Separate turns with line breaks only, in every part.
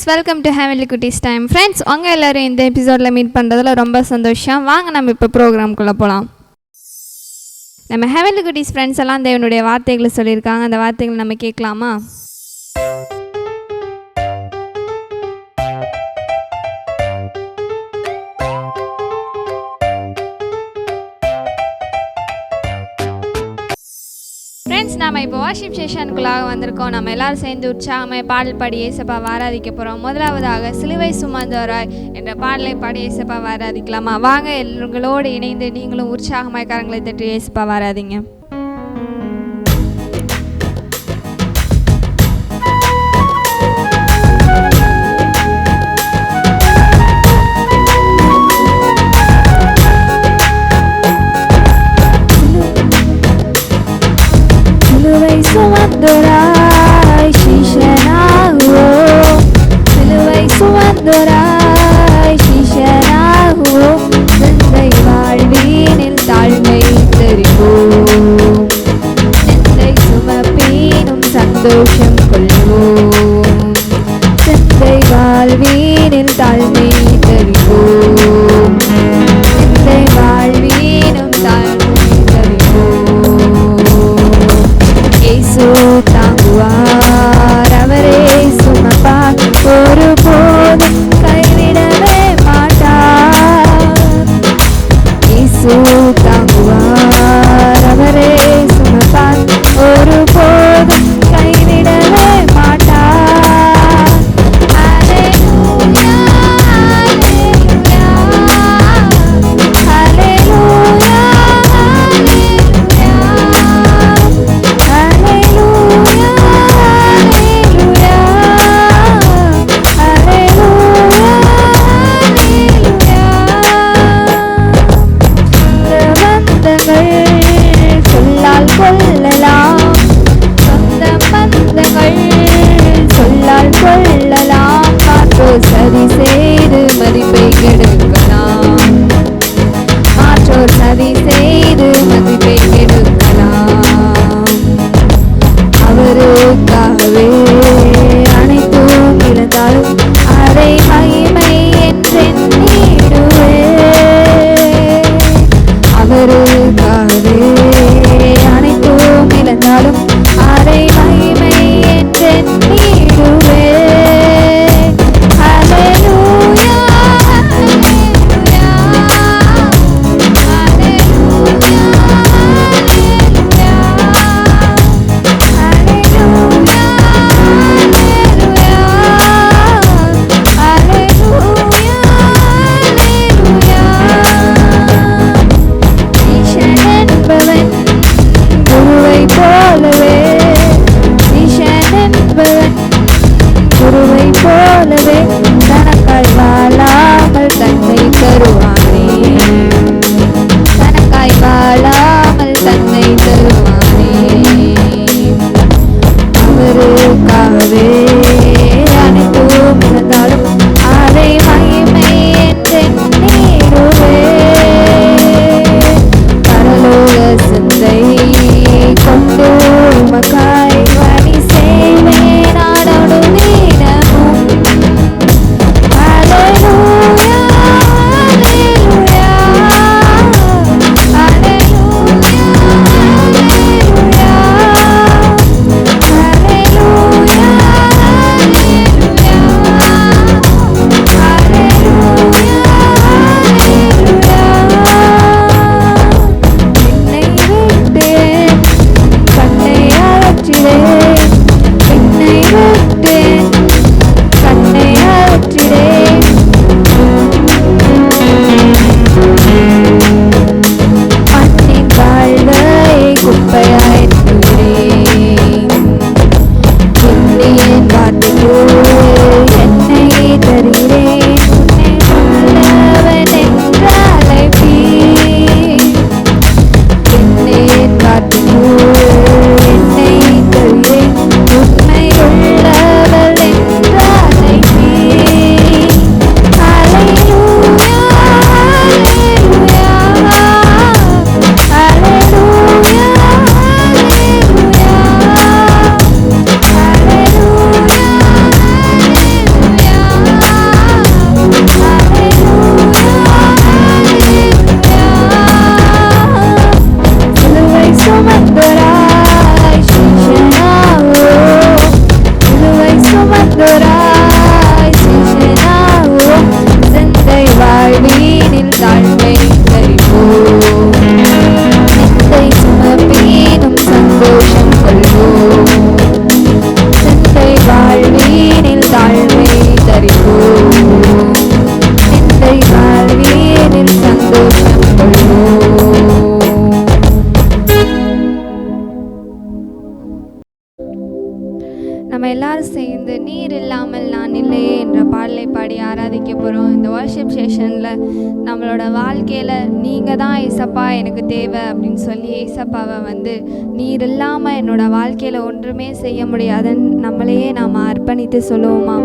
Friends welcome to ஹேமிலி குட்டிஸ் time friends உங்கள் எல்லோரும் இந்த எபிசோடில் மீட் பண்ணுறதுல ரொம்ப சந்தோஷம். வாங்க நம்ம இப்போ ப்ரோக்ராம்குள்ளே போகலாம் நம்ம ஹேமிலி குட்டிஸ் ஃப்ரெண்ட்ஸ் எல்லாம் தேவனுடைய வார்த்தைகளை சொல்லியிருக்காங்க. அந்த வார்த்தைகளை நம்ம கேட்கலாமா? நாம வாஷிப் செஷனுக்குள்ளாக வந்திருக்கோம். நம்ம எல்லாரும் சேர்ந்து உற்சாகமாய் பாடல் பாடி ஏசப்பா ஆராதிக்க போகிறோம் முதலாவதாக சிலுவை சுமந்தவராய் என்ற பாடலை பாடி ஏசப்பா ஆராதிக்கலாமா? வாங்க எங்களோடு இணைந்து நீங்களும் உற்சாகமாய் கரங்களை தட்டி ஏசப்பா ஆராதிங்க. faded, but we baby. ஏசப்பா எனக்கு தேவை அப்படின்னு சொல்லி ஏசப்பாவை வந்து நீர் இல்லாமல் என்னோடய வாழ்க்கையில் ஒன்றுமே செய்ய முடியாதுன்னு நம்மளையே நாம் அர்ப்பணித்து சொல்லுவோமா?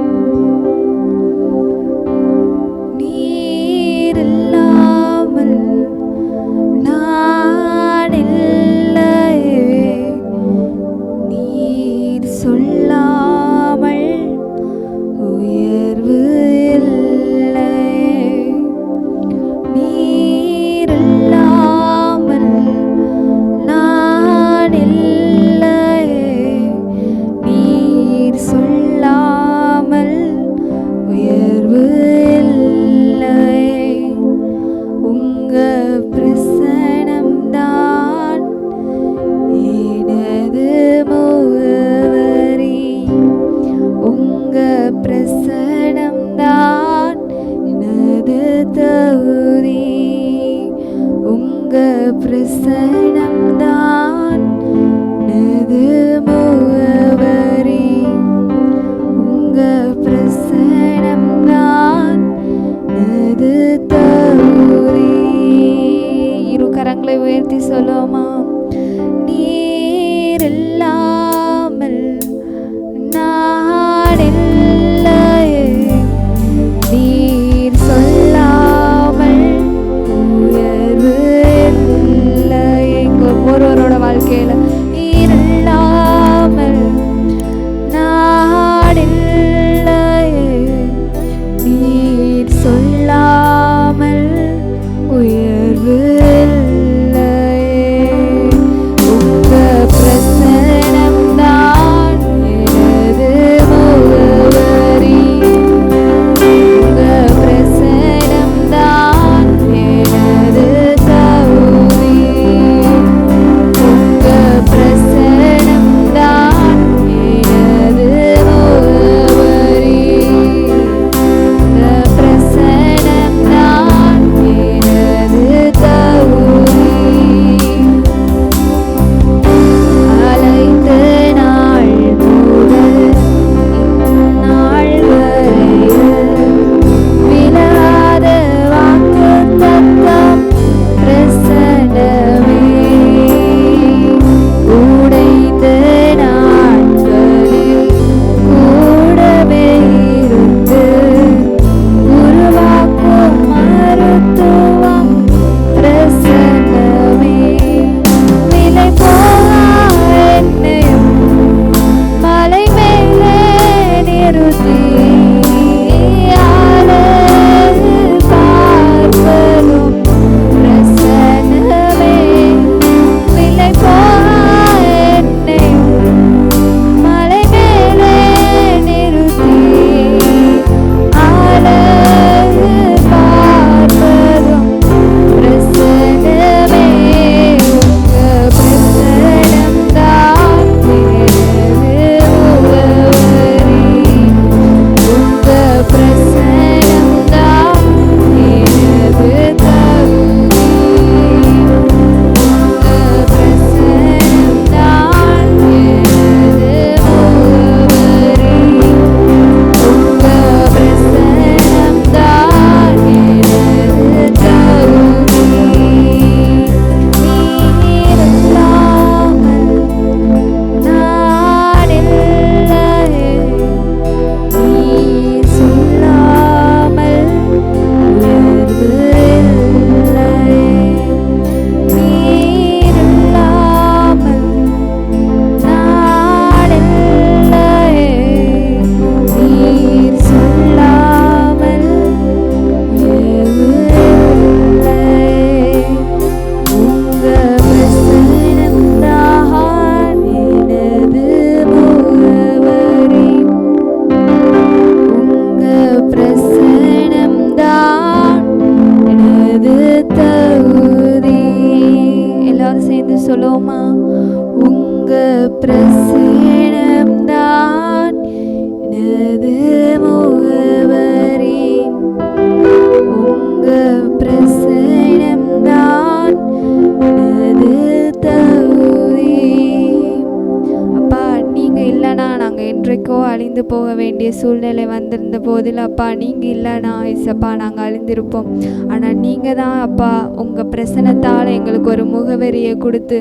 தரிசனம் தான் முகவரி உங்க பிரசனம் தான் உயர்த்தி சொல்லுவோமா? என்றைக்கோ அழிந்து போக வேண்டிய சூழ்நிலை வந்திருந்த போதில் அப்பா நீங்கள் இல்லைனா ஐசப்பா நாங்கள் அழிந்திருப்போம். ஆனால் நீங்கள் தான் அப்பா உங்கள் பிரசனத்தால் எங்களுக்கு ஒரு முகவரியை கொடுத்து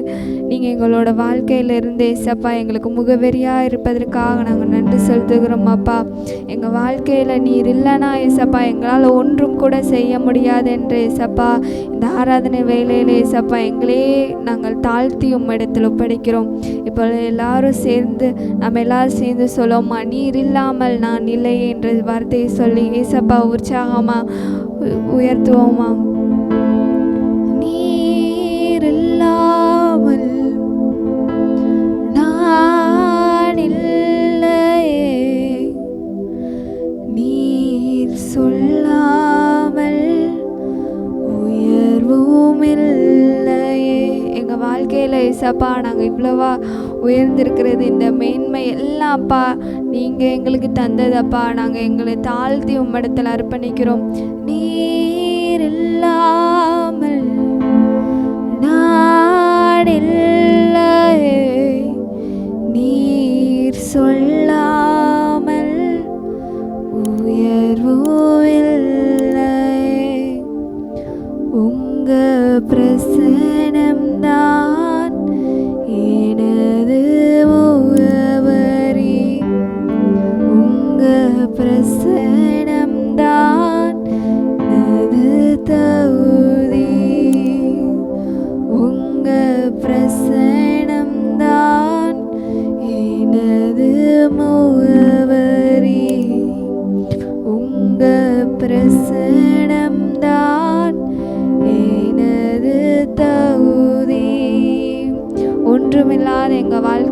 நீங்கள் எங்களோட வாழ்க்கையிலிருந்து ஏசப்பா எங்களுக்கு முகவரியாக இருப்பதற்காக நாங்கள் நன்றி செலுத்துகிறோம் அப்பா. எங்கள் வாழ்க்கையில் நீர் இல்லைனா ஏசப்பா எங்களால் ஒன்றும் கூட செய்ய முடியாது என்று ஏசப்பா இந்த ஆராதனை வேலையில் ஏசப்பா எங்களே நாங்கள் தாழ்த்தி உம்மிடத்தில் ஒப்படைக்கிறோம். இப்போ எல்லாரும் சேர்ந்து நம்ம எல்லாரும் சேர்ந்து சொல்லுவோமா நீர் இல்லாமல் நான் இல்லை என்ற வார்த்தையை சொல்லி ஏசப்பா உற்சாகமாக உயர்த்துவோமா? நீர் இல்லாமல் நான் இல்லையே. நீர் சொல்லாமல் உயர்வும் இல்லையே. எங்கள் வாழ்க்கையில் ஏசப்பா நாங்கள் இவ்வளவா உயர்ந்திருக்கிறது. இந்த மேன்மை எல்லாம் அப்பா நீங்கள் எங்களுக்கு தந்ததப்பா. நாங்கள் எங்களை தாழ்த்தி உம்மிடத்தில் அர்ப்பணிக்கிறோம். நீர் இல்லாமல் நான் நீர் சொல்லாமல் உயர்வும் உங்கள் உங்க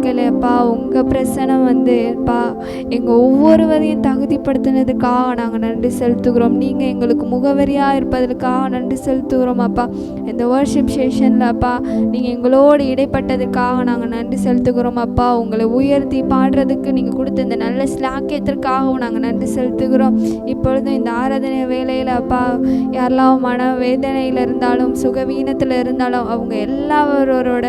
வாழ்க்கையில் அப்பா உங்கள் பிரசனம் வந்து எங்கள் ஒவ்வொருவரையும் தகுதிப்படுத்தினதுக்காக நாங்கள் நன்றி செலுத்துகிறோம். நீங்கள் எங்களுக்கு முகவரியாக இருப்பதற்காக நன்றி செலுத்துகிறோம் அப்பா. இந்த வர்ஷிப் செஷனில் அப்பா நீங்கள் எங்களோடு இடைப்பட்டதுக்காக நாங்கள் நன்றி செலுத்துகிறோம் அப்பா. உங்களை உயர்த்தி பாடுறதுக்கு நீங்கள் கொடுத்த இந்த நல்ல ஸ்லாக்கியத்திற்காகவும் நாங்கள் நன்றி செலுத்துகிறோம். இப்பொழுதும் இந்த ஆராதனை வேலையில் அப்பா யாரெல்லாம் மன வேதனையில் இருந்தாலும் சுகவீனத்தில் இருந்தாலும் அவங்க எல்லாவரோட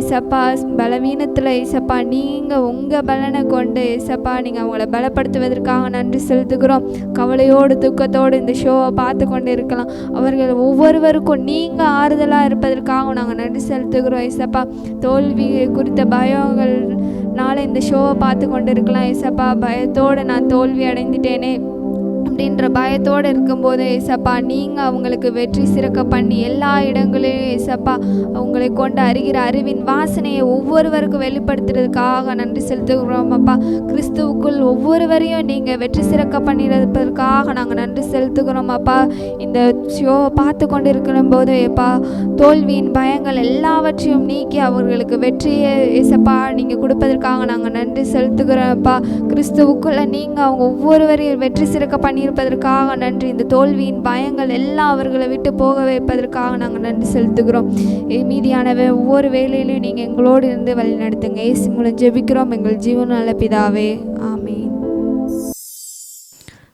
இசப்பா பலவீனத்தில் இசப்பா நீங்கள் உங்கள் பலனை கொண்டு இசப்பா நீங்கள் அவங்கள பலப்படுத்துவதற்காக நன்றி செலுத்துகிறோம். கவலையோடு துக்கத்தோடு இந்த ஷோவை பார்த்து கொண்டு இருக்கலாம். அவர்கள் ஒவ்வொருவருக்கும் நீங்கள் ஆறுதலாக இருப்பதற்காக நாங்கள் நன்றி செலுத்துகிறோம் இசப்பா தோல்வி குறித்த பயங்கள்னால இந்த ஷோவை பார்த்து கொண்டு இருக்கலாம் இசப்பா பயத்தோடு நான் தோல்வி அடைந்துட்டேனே. அப்படின்ற பயத்தோடு இருக்கும்போது ஏசப்பா நீங்கள் அவங்களுக்கு வெற்றி சிறக்க பண்ணி எல்லா இடங்களிலும் ஏசப்பா அவங்களை கொண்டு அறிகிற அறிவின் வாசனையை ஒவ்வொருவருக்கும் வெளிப்படுத்துறதுக்காக நன்றி செலுத்துகிறோம் அப்பா. கிறிஸ்துவுக்குள் ஒவ்வொருவரையும் நீங்கள் வெற்றி சிறக்க பண்ணியிருப்பதற்காக நாங்கள் நன்றி செலுத்துகிறோம் அப்பா. இந்த ஷோவை பார்த்து கொண்டு இருக்கிற போது ஏப்பா தோல்வியின் பயங்கள் எல்லாவற்றையும் நீக்கி அவர்களுக்கு வெற்றியை ஏசப்பா நீங்கள் கொடுப்பதற்காக நாங்கள் நன்றி செலுத்துகிறோம் அப்பா. கிறிஸ்துவுக்குள்ளே நீங்கள் அவங்க ஒவ்வொருவரையும் வெற்றி சிறக்க பண்ணி பண்ணியிருப்பதற்காக நன்றி. இந்த தோல்வியின் பயங்கள் எல்லாம் அவர்களை விட்டு போக வைப்பதற்காக நாங்கள் நன்றி செலுத்துகிறோம். மீதியானவை ஒவ்வொரு வேலையிலையும் நீங்கள் எங்களோடு இருந்து வழி நடத்துங்க. ஏசி மூலம் ஜெபிக்கிறோம். எங்கள் ஜீவன் நல்ல பிதாவே. ஆமீன்.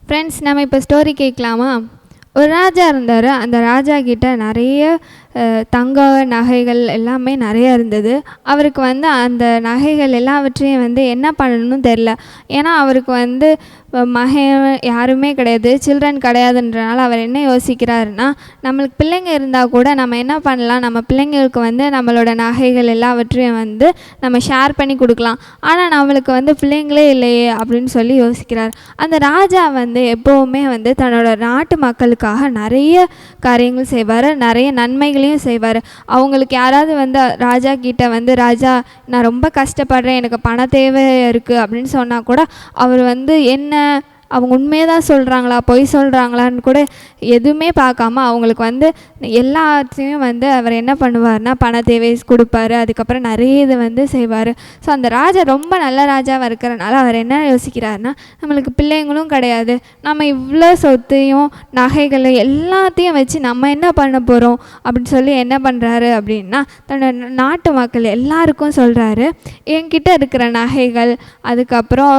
ஃப்ரெண்ட்ஸ் நம்ம இப்போ ஸ்டோரி கேட்கலாமா? ஒரு ராஜா இருந்தார். அந்த ராஜா கிட்ட நிறைய தங்க நகைகள் எல்லாமே நிறைய இருந்தது. அவருக்கு வந்து அந்த நகைகள் எல்லாவற்றையும் வந்து என்ன பண்ணணும்னு தெரில ஏன்னா அவருக்கு வந்து மகன் யாருமே கிடையாது சில்ட்ரன் கிடையாதுன்றனால அவர் என்ன யோசிக்கிறாருன்னா நம்மளுக்கு பிள்ளைங்க இருந்தால் கூட நம்ம என்ன பண்ணலாம்? நம்ம பிள்ளைங்களுக்கு வந்து நம்மளோட நகைகள் எல்லாவற்றையும் வந்து நம்ம ஷேர் பண்ணி கொடுக்கலாம். ஆனால் நம்மளுக்கு வந்து பிள்ளைங்களே இல்லையே அப்படின்னு சொல்லி யோசிக்கிறார். அந்த ராஜா வந்து எப்போவுமே வந்து தன்னோட நாட்டு மக்களுக்காக நிறைய காரியங்கள் செய்வார் நிறைய நன்மைகளையும் செய்வார். அவங்களுக்கு யாராவது வந்து ராஜா கிட்ட வந்து ராஜா நான் ரொம்ப கஷ்டப்படுறேன் எனக்கு பண தேவை இருக்குது அப்படின்னு சொன்னால் கூட அவர் வந்து என்ன அவங்க உண்மையை தான் சொல்கிறாங்களா பொய் சொல்கிறாங்களான்னு கூட எதுவுமே பார்க்காம அவங்களுக்கு வந்து எல்லாத்தையும் வந்து அவர் என்ன பண்ணுவார்னா பண தேவை கொடுப்பாரு. அதுக்கப்புறம் நிறைய இது வந்து செய்வார். ஸோ அந்த ராஜா ரொம்ப நல்ல ராஜாவாக இருக்கிறனால அவர் என்ன யோசிக்கிறாருன்னா நம்மளுக்கு பிள்ளைங்களும் கிடையாது. நம்ம இவ்வளோ சொத்தையும் நகைகளை எல்லாத்தையும் வச்சு நம்ம என்ன பண்ண போகிறோம் அப்படின்னு சொல்லி என்ன பண்ணுறாரு அப்படின்னா தன்னோட நாட்டு மக்கள் எல்லாருக்கும் சொல்கிறாரு என்கிட்ட இருக்கிற நகைகள் அதுக்கப்புறம்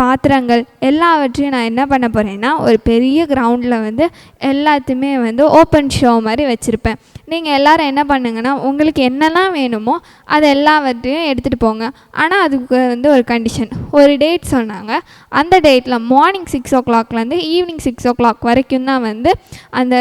பாத்திரங்கள் எல்லா எல்லாவற்றையும் நான் என்ன பண்ண போகிறேன்னா ஒரு பெரிய கிரவுண்டில் வந்து எல்லாத்தையுமே வந்து ஓப்பன் ஷோ மாதிரி வச்சுருப்பேன். நீங்கள் எல்லாரும் என்ன பண்ணுங்கன்னா உங்களுக்கு என்னெல்லாம் வேணுமோ அது எல்லாவற்றையும் எடுத்துகிட்டு போங்க. ஆனால் அதுக்கு வந்து ஒரு கண்டிஷன் ஒரு டேட் சொன்னாங்க. அந்த டேட்டில் மார்னிங் சிக்ஸ் ஓ கிளாக்லேருந்து ஈவினிங் சிக்ஸ் ஓ கிளாக் வரைக்கும் தான் வந்து அந்த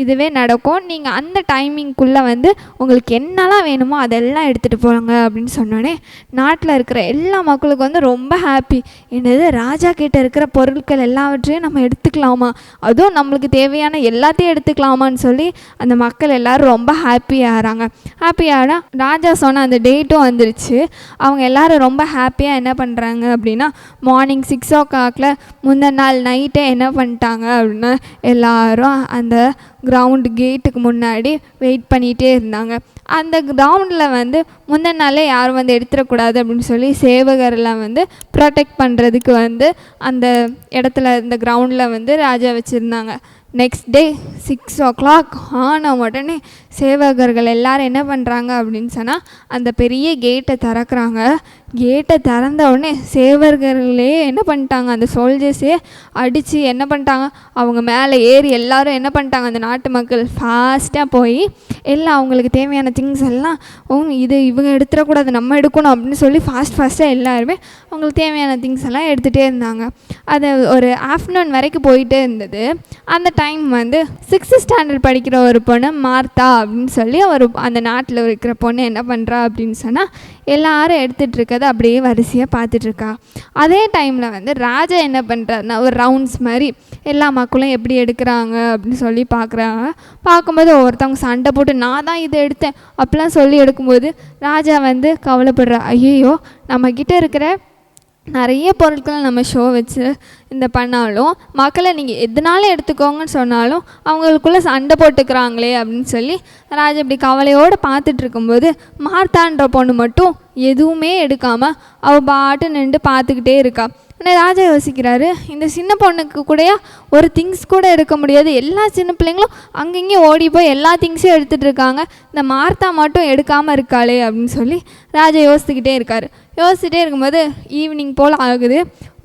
இதுவே நடக்கும். நீங்கள் அந்த டைமிங்குள்ளே வந்து உங்களுக்கு என்னெல்லாம் வேணுமோ அதெல்லாம் எடுத்துகிட்டு போங்க அப்படின்னு சொன்னோடனே நாட்டில் இருக்கிற எல்லா மக்களுக்கும் வந்து ரொம்ப ஹாப்பி என்னது ராஜா கிட்டே இருக்கிற பொருட்கள் எல்லாவற்றையும் நம்ம எடுத்துக்கலாமா? அதுவும் நம்மளுக்கு தேவையான எல்லாத்தையும் எடுத்துக்கலாமான்னு சொல்லி அந்த மக்கள் எல்லோரும் ரொம்ப ஹாப்பி ஆகிறாங்க. ஹாப்பி ஆனா ராஜா சொன்ன அந்த டேட்டும் வந்துருச்சு. அவங்க எல்லோரும் ரொம்ப ஹாப்பியாக என்ன பண்ணுறாங்க அப்படின்னா மார்னிங் சிக்ஸ் ஓ கிளாக்ல முந்தின நாள் நைட்டே என்ன பண்ணிட்டாங்க அப்படின்னா எல்லாரும் அந்த கிரவுண்டு கேட்டுக்கு முன்னாடி வெயிட் பண்ணிகிட்டே இருந்தாங்க. அந்த கிரவுண்டில் வந்து முந்தின நாளே யாரும் வந்து எடுத்துடக்கூடாது அப்படின்னு சொல்லி சேவகரெல்லாம் வந்து ப்ரொடெக்ட் பண்ணுறதுக்கு வந்து அந்த இடத்துல இந்த கிரவுண்டில் வந்து ராஜா வச்சுருந்தாங்க. Next day six o'clock ஆன உடனே சேவகர்கள் எல்லாரும் என்ன பண்ணுறாங்க அப்படின்னு சொன்னால் அந்த பெரிய கேட்டை திறக்கிறாங்க. கேட்டை திறந்த உடனே சேவர்களே என்ன பண்ணிட்டாங்க? அந்த சோல்ஜர்ஸே அடித்து என்ன பண்ணிட்டாங்க? அவங்க மேலே ஏறி எல்லாரும் என்ன பண்ணிட்டாங்க? அந்த நாட்டு மக்கள் ஃபாஸ்ட்டாக போய் எல்லாம் அவங்களுக்கு தேவையான திங்ஸ் எல்லாம் ஓ இது இவங்க எடுத்துடக்கூடாது நம்ம எடுக்கணும் அப்படின்னு சொல்லி ஃபாஸ்ட் ஃபாஸ்ட்டாக எல்லாருமே அவங்களுக்கு தேவையான திங்ஸ் எல்லாம் எடுத்துகிட்டே இருந்தாங்க. அது ஒரு ஆஃப்டர்நூன் வரைக்கும் போயிட்டே இருந்தது. அந்த டைம் வந்து சிக்ஸ்த்து ஸ்டாண்டர்ட் படிக்கிற ஒரு பொண்ணு மார்த்தா அப்படின்னு சொல்லி ஒரு அந்த நாட்டில் இருக்கிற பொண்ணு என்ன பண்ணுறா அப்படின்னு சொன்னால் எல்லாரும் எடுத்துகிட்ருக்கதை அப்படியே வரிசையாக பார்த்துட்ருக்கா அதே டைமில் வந்து ராஜா என்ன பண்ணுறாருன்னா ஒரு ரவுண்ட்ஸ் மாதிரி எல்லா மக்களும் எப்படி எடுக்கிறாங்க அப்படின்னு சொல்லி பார்க்குறாங்க. பார்க்கும்போது ஒவ்வொருத்தவங்க சண்டை போட்டு நான் தான் இதை எடுத்தேன். அப்படிலாம் சொல்லி எடுக்கும்போது ராஜா வந்து கவலைப்படுறா ஐயோ நம்மக்கிட்ட இருக்கிற நிறைய பொருட்களை நம்ம ஷோ வச்சு இந்த பண்ணாலும் மக்களை நீங்கள் எதனால எடுத்துக்கோங்கன்னு சொன்னாலும் அவங்களுக்குள்ளே சண்டை போட்டுக்கிறாங்களே அப்படின்னு சொல்லி ராஜா இப்படி கவலையோடு பார்த்துட்டு இருக்கும்போது மார்த்தான்ற பொண்ணு மட்டும் எதுவுமே எடுக்காமல் அவள் பாட்டு நின்று பார்த்துக்கிட்டே இருக்கா. ஆனால் ராஜா யோசிக்கிறாரு இந்த சின்ன பொண்ணுக்கு கூடயா ஒரு திங்ஸ் கூட எடுக்க முடியாது. எல்லா சின்ன பிள்ளைங்களும் அங்கங்கேயும் ஓடி போய் எல்லா திங்ஸையும் எடுத்துகிட்டு இருக்காங்க. இந்த மார்த்தா மட்டும் எடுக்காமல் இருக்காளே அப்படின்னு சொல்லி ராஜா யோசித்துக்கிட்டே இருக்கார். யோசிச்சுட்டே இருக்கும்போது ஈவினிங் போல் ஆகுது.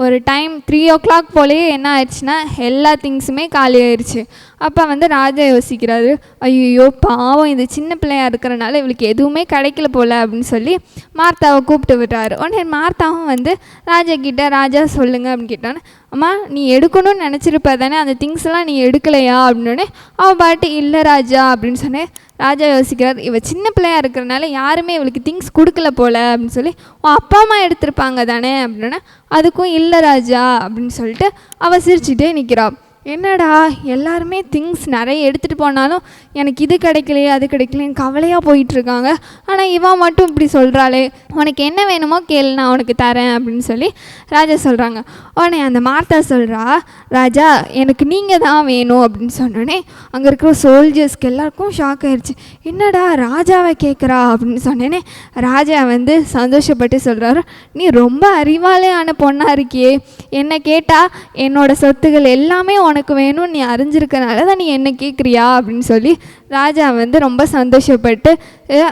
ஒரு டைம் த்ரீ ஓ கிளாக் போலேயே என்ன ஆயிடுச்சுன்னா எல்லா திங்ஸுமே காலி ஆயிடுச்சு அப்போ வந்து ராஜா யோசிக்கிறாரு ஐயோ பாவம் இது சின்ன பிள்ளையா இருக்கிறனால இவளுக்கு எதுவுமே கிடைக்கல போல அப்படின்னு சொல்லி மார்த்தாவை கூப்பிட்டு விட்டாரு உடனே மார்த்தாவும் வந்து ராஜா கிட்ட ராஜா சொல்லுங்கள் அப்படின்னு கேட்டோன்னே அம்மா நீ எடுக்கணும்னு நினச்சிருப்ப தானே அந்த திங்ஸ் எல்லாம் நீ எடுக்கலையா அப்படின்னோடனே அவள் பாட்டு இல்லை ராஜா அப்படின்னு சொன்னேன். ராஜா யோசிக்கிறார் இவள் சின்ன பிள்ளையா இருக்கிறனால யாருமே இவளுக்கு திங்ஸ் கொடுக்கல போல அப்படின்னு சொல்லி உன் அப்பா அம்மா எடுத்திருப்பாங்க தானே அப்படின்னா அதுக்கும் இல்லை ராஜா அப்படின்னு சொல்லிட்டு அவள் சிரிச்சுட்டே நிற்கிறாள் என்னடா எல்லாருமே திங்ஸ் நிறைய எடுத்துகிட்டு போனாலும் எனக்கு இது கிடைக்கலையே அது கிடைக்கலையேன்னு கவலையாக போயிட்டுருக்காங்க. ஆனால் இவன் மட்டும் இப்படி சொல்கிறாளே உனக்கு என்ன வேணுமோ கேளு நான் உனக்கு தரேன் அப்படின்னு சொல்லி ராஜா சொல்கிறாங்க உடனே அந்த மார்த்தா சொல்கிறா ராஜா எனக்கு நீங்கள் தான் வேணும் அப்படின்னு சொன்னோடனே அங்கே இருக்கிற சோல்ஜர்ஸ்க்கு எல்லாருக்கும் ஷாக் ஆயிடுச்சு என்னடா ராஜாவை கேட்குறா அப்படின்னு சொன்னேனே ராஜா வந்து சந்தோஷப்பட்டு சொல்கிறாரு நீ ரொம்ப அறிவாளியான பொண்ணாக இருக்கியே. என்னை கேட்டால் என்னோடய சொத்துகள் எல்லாமே உனக்கு வேணும் நீ அறிஞ்சிருக்கனால தான் நீ என்ன கேட்குறியா அப்படின்னு சொல்லி ராஜா வந்து ரொம்ப சந்தோஷப்பட்டு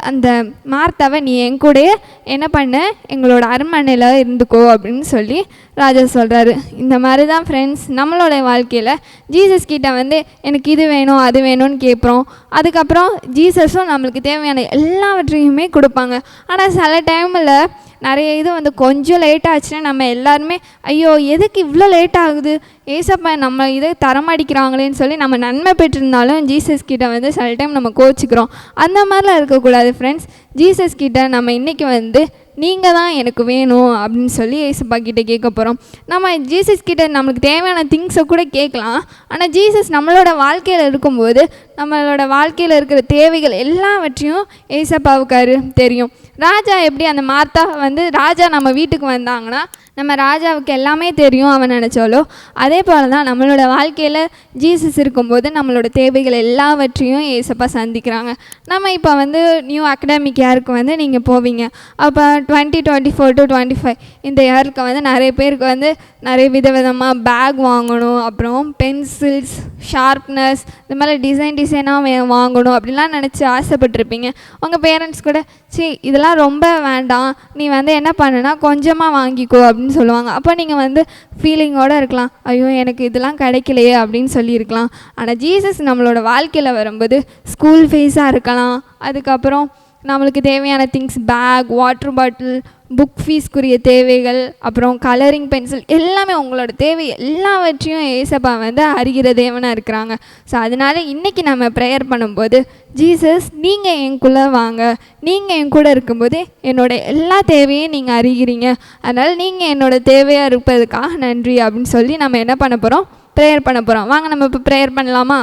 அந்த மார்த்தாவை நீ என் கூடயே என்ன பண்ண? எங்களோட அரண்மனையில் இருந்துக்கோ அப்படின்னு சொல்லி ராஜா சொல்கிறாரு இந்த மாதிரி தான் ஃப்ரெண்ட்ஸ் நம்மளோட வாழ்க்கையில் ஜீசஸ் கிட்ட வந்து எனக்கு இது வேணும் அது வேணும்னு கேட்குறோம் அதுக்கப்புறம் ஜீசஸும் நம்மளுக்கு தேவையான எல்லாவற்றையுமே கொடுப்பாங்க. ஆனால் சில டைமில் நிறைய இது வந்து கொஞ்சம் லேட் ஆச்சுன்னா நம்ம எல்லாருமே ஐயோ எதுக்கு இவ்வளோ லேட் ஆகுது? ஏசப்பா நம்ம இதை தரமாடிக்கிறாங்களேன்னு சொல்லி நம்ம நன்மை பெற்றிருந்தாலும் ஜீசஸ் கிட்ட வந்து சில டைம் நம்ம கோச்சிக்கிறோம் அந்த மாதிரிலாம் இருக்கக்கூடாது ஃப்ரெண்ட்ஸ் ஜீசஸ் கிட்ட நம்ம இன்றைக்கி வந்து நீங்கள் தான் எனக்கு வேணும் அப்படின்னு சொல்லி ஏசப்பா கிட்டே கேட்க போகிறோம் நம்ம ஜீசஸ் கிட்ட நம்மளுக்கு தேவையான திங்ஸை கூட கேட்கலாம். ஆனால் ஜீசஸ் நம்மளோட வாழ்க்கையில் இருக்கும்போது நம்மளோட வாழ்க்கையில் இருக்கிற தேவைகள் எல்லாவற்றையும் ஏசப்பாவுக்கு அரு தெரியும். ராஜா எப்படி அந்த மாத்தா வந்து ராஜா நம்ம வீட்டுக்கு வந்தாங்கன்னா நம்ம ராஜாவுக்கு எல்லாமே தெரியும் அவன் நினச்சாலோ. அதே போல் தான் நம்மளோட வாழ்க்கையில் ஜீசஸ் இருக்கும்போது நம்மளோட தேவைகள் எல்லாவற்றையும் ஏசப்பா சந்திக்கிறாங்க. நம்ம இப்போ வந்து நியூ அகடமிக் இயருக்கு வந்து நீங்கள் போவீங்க. அப்போ twenty twenty four to twenty five இந்த இயருக்கு வந்து நிறைய பேருக்கு வந்து நிறைய விதவிதமாக பேக் வாங்கணும். அப்புறம் பென்சில்ஸ் ஷார்ப்னஸ் இந்த மாதிரி டிசைன் டிசைனாக வாங்கணும் அப்படின்லாம் நினச்சி ஆசைப்பட்டிருப்பீங்க. உங்கள் பேரண்ட்ஸ் கூட சீ இதெல்லாம் ரொம்ப வேண்டாம். நீ வந்து என்ன பண்ணுனா கொஞ்சமாக வாங்கிக்கோ அப்படின்னு சொல்லுவாங்க. அப்போ நீங்கள் வந்து ஃபீலிங்கோடு இருக்கலாம். ஐயோ எனக்கு இதெல்லாம் கிடைக்கலையே அப்படின்னு சொல்லியிருக்கலாம். ஆனால் ஜீசஸ் நம்மளோட வாழ்க்கையில் வரும்போது ஸ்கூல் ஃபீஸாக இருக்கலாம். அதுக்கப்புறம் நம்மளுக்கு தேவையான things bag water bottle book ஃபீஸ்க்குரிய தேவைகள் அப்புறம் கலரிங் பென்சில் எல்லாமே உங்களோட தேவை எல்லாவற்றையும் ஏசப்பா வந்து அறிகிற தேவனாக இருக்கிறாங்க. ஸோ அதனால் இன்றைக்கி நம்ம ப்ரேயர் பண்ணும்போது ஜீசஸ் நீங்கள் என்குள்ளே வாங்க. நீங்கள் என் கூட இருக்கும்போது என்னோட எல்லா தேவையும் நீங்கள் அறிகிறீங்க. அதனால் நீங்கள் என்னோடய தேவையாக இருப்பதுக்காக நன்றி அப்படின்னு சொல்லி நம்ம என்ன பண்ண போகிறோம் ப்ரேயர் பண்ண போகிறோம் வாங்க நம்ம இப்போ ப்ரேயர் பண்ணலாமா?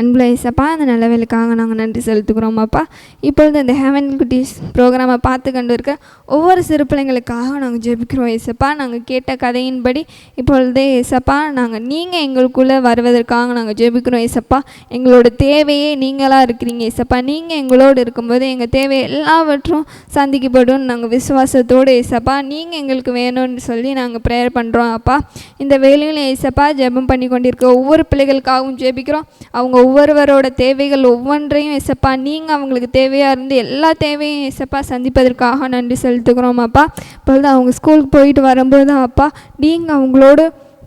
அன்புள்ள ஏசப்பா அந்த நல்ல வேலைக்காக நாங்கள் நன்றி செலுத்துக்கிறோம் அப்பா இப்பொழுது இந்த ஹேவன் குட்டீஸ் ப்ரோக்ராமை பார்த்து கொண்டு இருக்க ஒவ்வொரு சிறு பிள்ளைங்களுக்காக நாங்கள் ஜெபிக்கிறோம் ஏசப்பா. நாங்கள் கேட்ட கதையின்படி இப்பொழுதே ஏசப்பா நாங்கள் நீங்கள் எங்களுக்குள்ளே வருவதற்காக நாங்கள் ஜெபிக்கிறோம் ஏசப்பா. எங்களோட தேவையே நீங்களாக இருக்கிறீங்க ஏசப்பா. நீங்கள் எங்களோடு இருக்கும்போது எங்கள் தேவை எல்லாவற்றும் சந்திக்கப்படும். நாங்கள் விசுவாசத்தோடு ஏசப்பா நீங்கள் எங்களுக்கு வேணும்னு சொல்லி நாங்கள் ப்ரேயர் பண்ணுறோம் அப்பா. இந்த வேலையில் ஏசப்பா ஜெபம் பண்ணி கொண்டிருக்க ஒவ்வொரு பிள்ளைகளுக்காகவும் ஜெபிக்கிறோம். அவங்க ஒவ்வொருவரோட தேவைகள் ஒவ்வொன்றையும் எசப்பா நீங்கள் அவங்களுக்கு தேவையாக இருந்து எல்லா தேவையும் இசப்பா சந்திப்பதற்காக நன்றி செலுத்துக்கிறோம் அப்பா. இப்பொழுது அவங்க ஸ்கூலுக்கு போயிட்டு வரும்போது அப்பா நீங்கள் அவங்களோட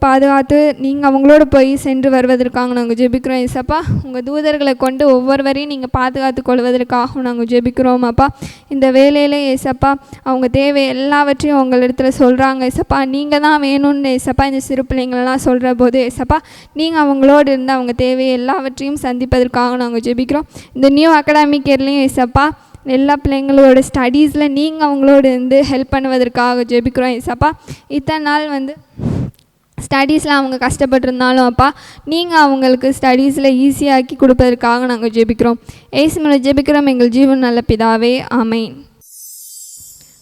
பாதுகாத்து நீங்கள் அவங்களோட போய் சென்று வருவதற்காக நாங்கள் ஜெபிக்கிறோம் ஏசப்பா. உங்கள் தூதர்களை கொண்டு ஒவ்வொருவரையும் நீங்கள் பாதுகாத்து கொள்வதற்காக நாங்கள் ஜெபிக்கிறோம் அப்பா. இந்த வேலையில் ஏசப்பா அவங்க தேவை எல்லாவற்றையும் உங்களிடத்துல சொல்கிறாங்க ஏசப்பா. நீங்கள் தான் வேணும்னு ஏசப்பா இந்த சிறு பிள்ளைங்களெல்லாம் சொல்கிற போது ஏசப்பா நீங்கள் அவங்களோடு இருந்து அவங்க தேவை எல்லாவற்றையும் சந்திப்பதற்காக நாங்கள் ஜெபிக்கிறோம். இந்த நியூ அகாடமிக் இயர்லேயும் ஏசப்பா எல்லா பிள்ளைங்களோட ஸ்டடீஸில் நீங்கள் அவங்களோட இருந்து ஹெல்ப் பண்ணுவதற்காக ஜெபிக்கிறோம் ஏசப்பா. இத்தனை நாள் வந்து ஸ்டடீஸில் அவங்க கஷ்டப்பட்டிருந்தாலும் அப்பா நீங்கள் அவங்களுக்கு ஸ்டடீஸில் ஈஸியாக்கி கொடுப்பதற்காக நாங்கள் ஜெபிக்கிறோம். ஏசுமலை ஜெபிக்கிறோம். எங்கள் ஜீவன் நல்ல பிதாவே. ஆமென்.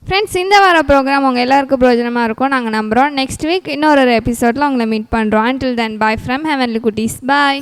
ஃப்ரெண்ட்ஸ் இந்த வார ப்ரோக்ராம் உங்கள் எல்லாருக்கும் பிரயோஜனமாக இருக்கும். நாங்கள் நம்புகிறோம் நெக்ஸ்ட் வீக் இன்னொரு எபிசோடில் உங்களை மீட் பண்ணுறோம் until then bye from heavenly குட்டீஸ் பாய்